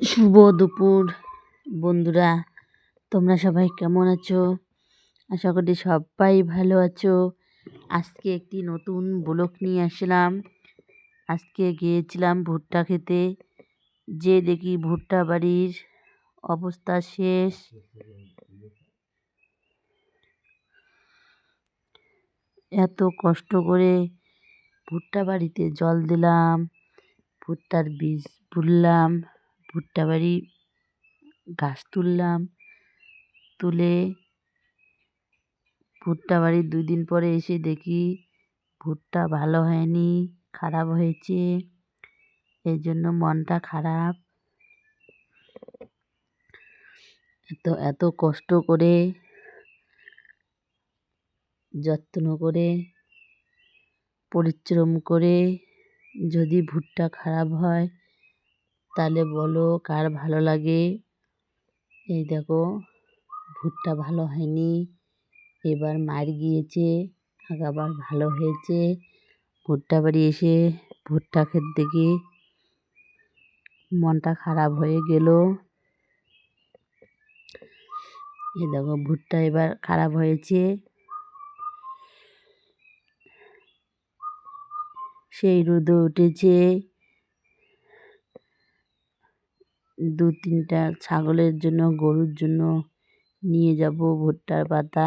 শুভ দুপুর, বন্ধুরা। তোমরা সবাই কেমন আছো? আশা করি সবাই ভালো আছো। আজকে একটি নতুন ব্লক নিয়ে আসলাম। আজকে গিয়েছিলাম ভুট্টা খেতে। যে দেখি ভুট্টা বাড়ির অবস্থা শেষ। এত কষ্ট করে ভুট্টা বাড়িতে জল দিলাম, ভুট্টার বীজ বুনলাম। ভুট্টা বাড়ি গাছ তুললাম, তুলে ভুট্টা বাড়ির দুই দিন পরে এসে দেখি ভুট্টা ভালো হয়নি, খারাপ হয়েছে এই জন্য মনটা খারাপ। এত এত কষ্ট করে, যত্ন করে, পরিশ্রম করে যদি ভুট্টা খারাপ হয় তাহলে বলো কার ভালো লাগে? এই দেখো ভুট্টা ভালো হয়নি, এবার মার গিয়েছে, আগাবার ভালো হয়েছে। ভুট্টা বাড়ি এসে ভুট্টা ক্ষেত দেখে, মনটা খারাপ হয়ে গেল। এ দেখো ভুট্টা এবার খারাপ হয়েছে। সেই রোদে উঠেছে। দু তিনটা ছাগলের জন্য, গরুর জন্য নিয়ে যাব, ভুট্টার পাতা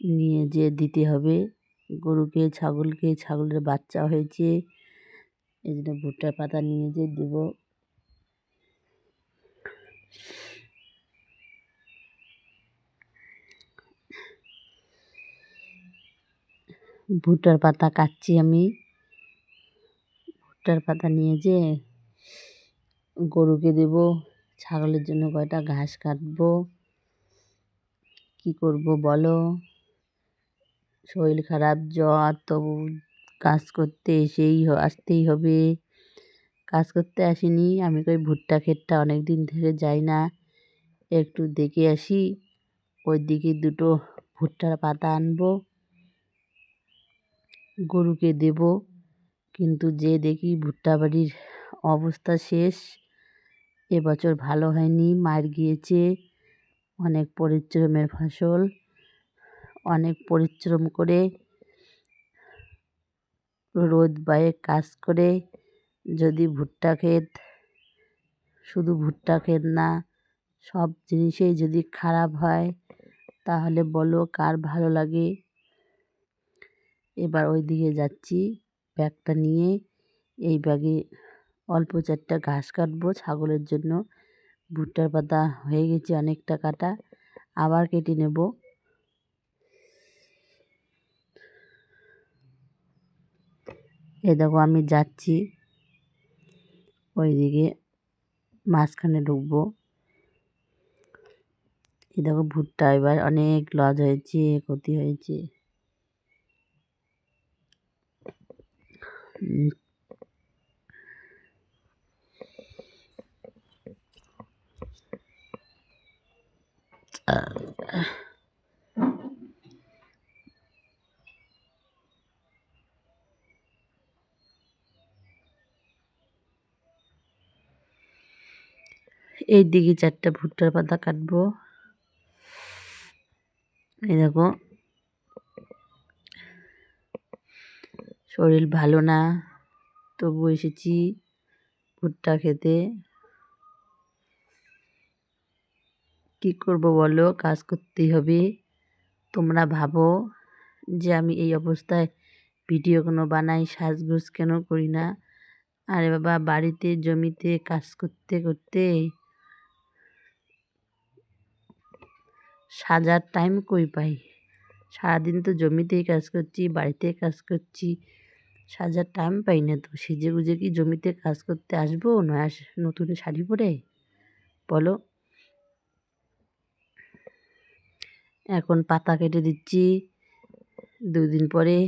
নিয়ে যেয়ে দিতে হবে। গরুকে, ছাগলকে, ছাগলের বাচ্চা হয়েছে, এই জন্য ভুট্টার পাতা নিয়ে যেয়ে দেবো। ভুট্টার পাতা কাটছি আমি। ভুট্টার পাতা নিয়ে যেয়ে গরুকে দেব, ছাগলের জন্য কয়টা ঘাস কাটবো, কী করব বলো? শরীর খারাপ, জ্বর, তবু কাজ করতে এসেই আসতেই হবে। কাজ করতে আসিনি, আমি কই ভুট্টা ক্ষেতটা অনেক দিন থেকে যাই না, একটু দেখে আসি। ওই দিকে দুটো ভুট্টার পাতা আনব, গরুকে দেব, কিন্তু যে দেখি ভুট্টা বাড়ির অবস্থা শেষ এবছর ভালো হয়নি মার গিয়েছে, অনেক পরিশ্রমের ফসল, অনেক পরিশ্রম করে, রোদ বায়ে কাজ করে, যদি ভুট্টা ক্ষেত, শুধু ভুট্টা ক্ষেত না, সব জিনিসেই যদি খারাপ হয়, তাহলে বলো কার ভালো লাগে? এবার ওই দিকে যাচ্ছি, ব্যাগটা নিয়ে, এই ব্যাগে অল্প চারটা ঘাস কাটবো, ছাগলের জন্য। ভুট্টার পাতা হয়ে গেছে অনেকটা কাটা, আবার কেটে নেব। এ দেখো আমি যাচ্ছি। ওইদিকে মাঝখানে ঢুকবো। এ দেখো ভুট্টা এবার অনেক লস হয়েছে, ক্ষতি হয়েছে। এই দিকে চারটা ভুট্টার পাতা কাটবো। এই দেখো। শরীর ভালো না তবু এসেছি ভুট্টা খেতে। কি করব বলো? কাজ করতেই হবে। তোমরা ভাবো যে আমি এই অবস্থায় ভিডিও কোনো বানাই, সাজগোজ কেন করি না? আরে বাবা, বাড়িতে, জমিতে কাজ করতে করতে সাজার টাইম কই পাই? সারাদিন তো জমিতেই কাজ করছি, বাড়িতে কাজ করছি, সাজার টাইম পাই না তো। সেজে গুজে কি জমিতে কাজ করতে আসব, নয়া নতুন শাড়ি পরে? বলো। এখন পাতা কেটে দিচ্ছি। দুদিন পরে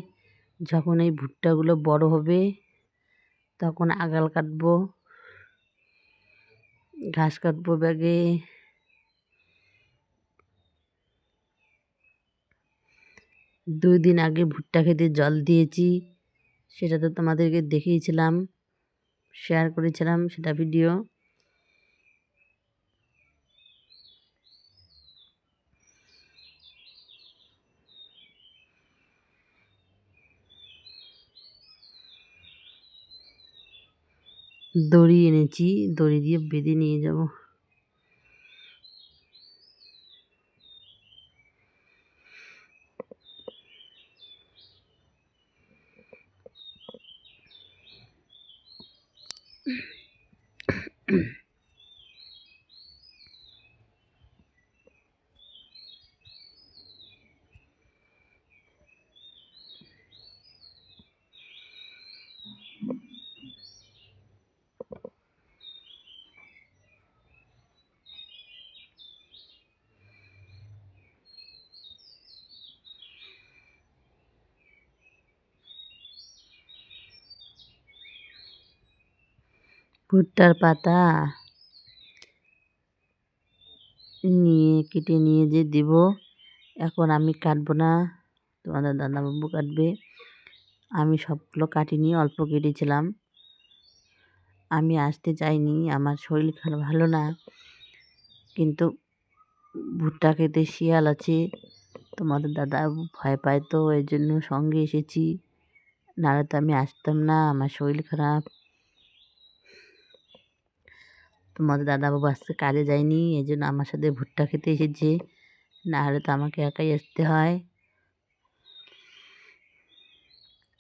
যখন এই ভুট্টাগুলো বড় হবে, তখন আগাল কাটবো। ঘাস কাটবো ব্যাগে। দুই দিন আগে ভুট্টা খেতে জল দিয়েছি। সেটা তো তোমাদেরকে দেখিয়েছিলাম শেয়ার করেছিলাম সেটা ভিডিও দড়ি এনেছি দড়ি দিয়ে বেঁধে নিয়ে যাব। ভুট্টার পাতা নিয়ে কেটে নিয়ে যে দেব, এখন আমি কাটবো না। তোমাদের দাদাবাবু কাটবে। আমি সবগুলো কাটিনি অল্প কেটেছিলাম। আমি আসতে চাইনি, আমার শরীর খারাপ ভালো না। কিন্তু ভুট্টা খেতে শিয়াল আছে। তোমাদের দাদা ভয় পায় তো, এর জন্য সঙ্গে এসেছি। নাহলে তো আমি আসতাম না, আমার শরীর খারাপ। তোমাদের দাদাবাবু আজকে কাজে যায়নি, এই জন্য আমার সাথে ভুট্টা খেতে এসেছে। নাহলে তো আমাকে একাই আসতে হয়।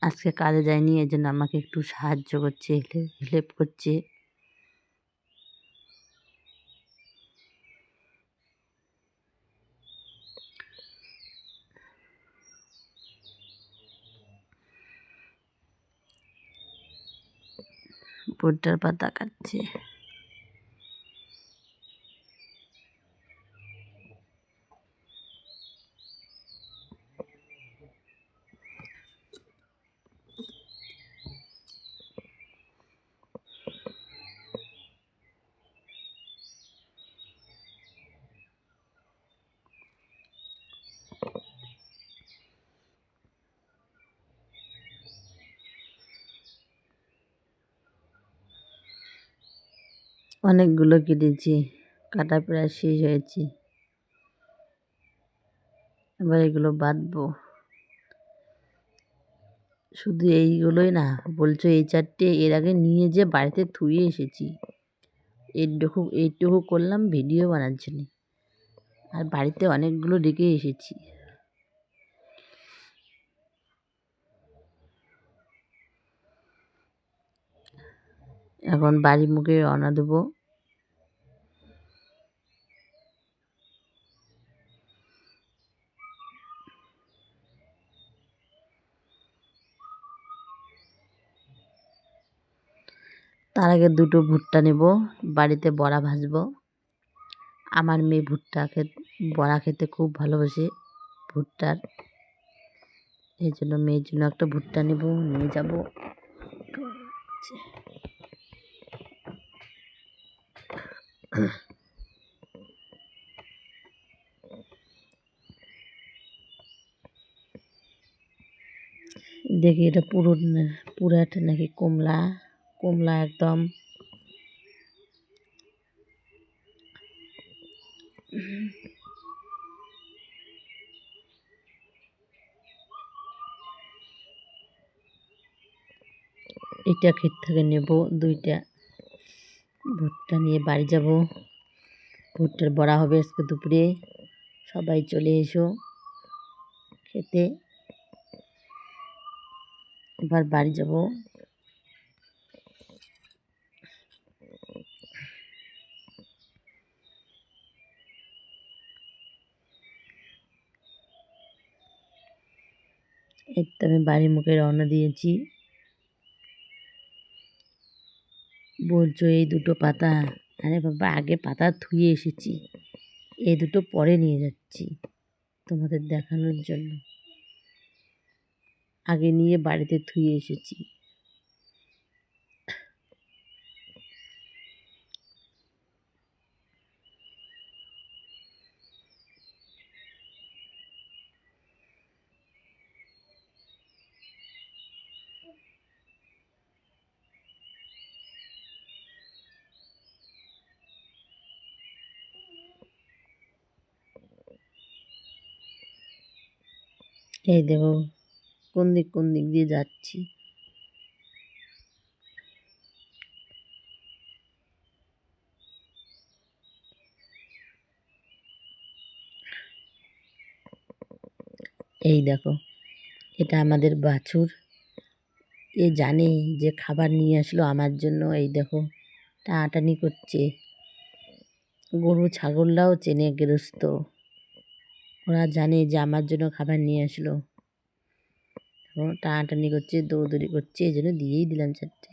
আজকে কাজে যায়নি, এই জন্য আমাকে একটু সাহায্য করছে হেল্প করছে। ভুট্টার পাতা কাটছে। অনেকগুলো কেটেছি কাটা প্রায় শেষ হয়েছে। এবার এগুলো বাঁধবো। শুধু এইগুলোই না, বলছো এই চারটে এর আগে নিয়ে যে বাড়িতে থুয়ে এসেছি। এইটুকু এইটুকু করলাম, ভিডিও বানাচ্ছিলি। আর বাড়িতে অনেকগুলো ডেকে এসেছি। এখন বাড়ি মুখে রওনা দেবো। তার আগে দুটো ভুট্টা নেব, বাড়িতে বড়া ভাজবো। আমার মেয়ে ভুট্টা খেতে বড়া খেতে খুব ভালোবাসে ভুট্টার। এই জন্য মেয়ের জন্য একটা ভুট্টা নেব, নিয়ে যাব। দেখি এটা পুরো পুরো একটা নাকি কমলা। কমলা একদম। এটা ক্ষেত থেকে নেব, দুইটা। ভুট্টা নিয়ে বাড়ি যাব। ভুট্টার বড়া হবে আজকে দুপুরে। সবাই চলে এসো খেতে। এবার বাড়ি যাব। তো আমি বাড়ির মুখে রওনা দিয়েছি। বলছো, এই দুটো পাতা, আরে বাবা, আগে পাতা ধুয়ে এসেছি। এই দুটো পরে নিয়ে যাচ্ছি তোমাদের দেখানোর জন্য। আগে নিয়ে বাড়িতে ধুয়ে এসেছি। এই দেখো, কোন দিক কোন দিক দিয়ে যাচ্ছি। এই দেখো, এটা আমাদের বাছুর। এ জানে যে খাবার নিয়ে আসলো আমার জন্য, এই দেখো, টানাটানি করছে। গরু ছাগলরাও চেনে গেরস্ত। ওরা জানে যে আমার জন্য খাবার নিয়ে আসলো। দেখো টানাটানি করছে, দৌড়দৌড়ি করছে এই জন্য দিয়েই দিলাম চারটে।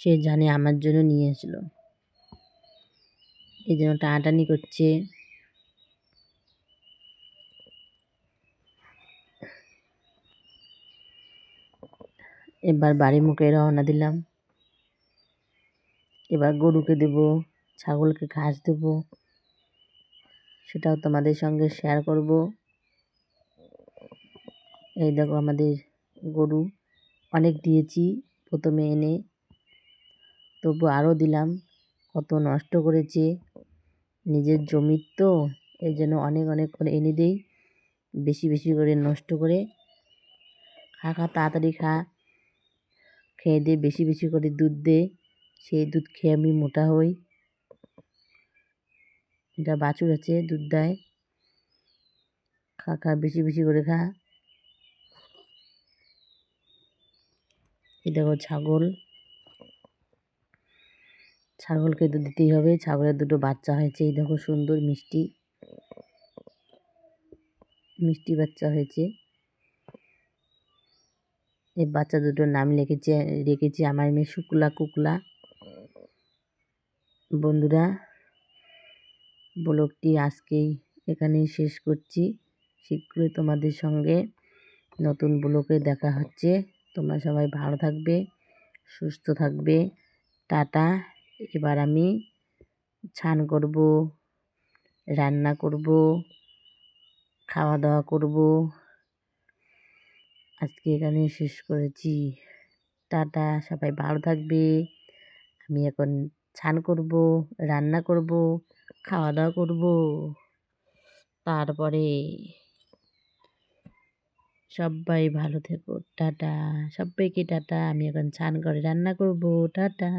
সে জানে আমার জন্য নিয়ে আসলো। এই জন্য টানাটানি করছে। এবার বাড়ি মুখে রওনা দিলাম। এবার গরুকে দেব, ছাগলকে ঘাস দেব। সেটাও তোমাদের সঙ্গে শেয়ার করব। এই দেখো আমাদের গরু অনেক দিয়েছি প্রথমে এনে। তবু আরও দিলাম, কত নষ্ট করেছে। নিজের জমির তো এই জন্য অনেক অনেক করে এনে দেই, বেশি বেশি করে নষ্ট করে। খা খা, তাড়াতাড়ি খা। খেয়ে দিয়ে বেশি বেশি করে দুধ দে সেই দুধ খেয়ে আমি মোটা হই। এটা বাছুর আছে, দুধ দেয়। খা খা, বেশি বেশি করে খা। এই দেখো ছাগল। ছাগলকে তো দিতেই হবে। ছাগলের দুটো বাচ্চা হয়েছে। এই দেখো সুন্দর মিষ্টি। মিষ্টি বাচ্চা হয়েছে। এই বাচ্চা দুটোর নাম লিখেছে, রেখেছি আমার মেয়ে শুক্লা কুকলা। বন্ধুরা, ব্লগটি আজকেই এখানেই শেষ করছি। শীঘ্রই তোমাদের সঙ্গে নতুন ব্লগে দেখা হচ্ছে। তোমরা সবাই ভালো থাকবে, সুস্থ থাকবে। টাটা। এবার আমি ছান করব, রান্না করব, খাওয়া দাওয়া করব। আজকে এখানে শেষ করেছি। টাটা, সবাই ভালো থাকবে। আমি এখন ছান করব, রান্না করব খাওয়া দাওয়া করব। তারপরে সবাই ভালো থেকো। টাটা, সবাইকে টাটা। আমি এখন ছান করে রান্না করব। টাটা।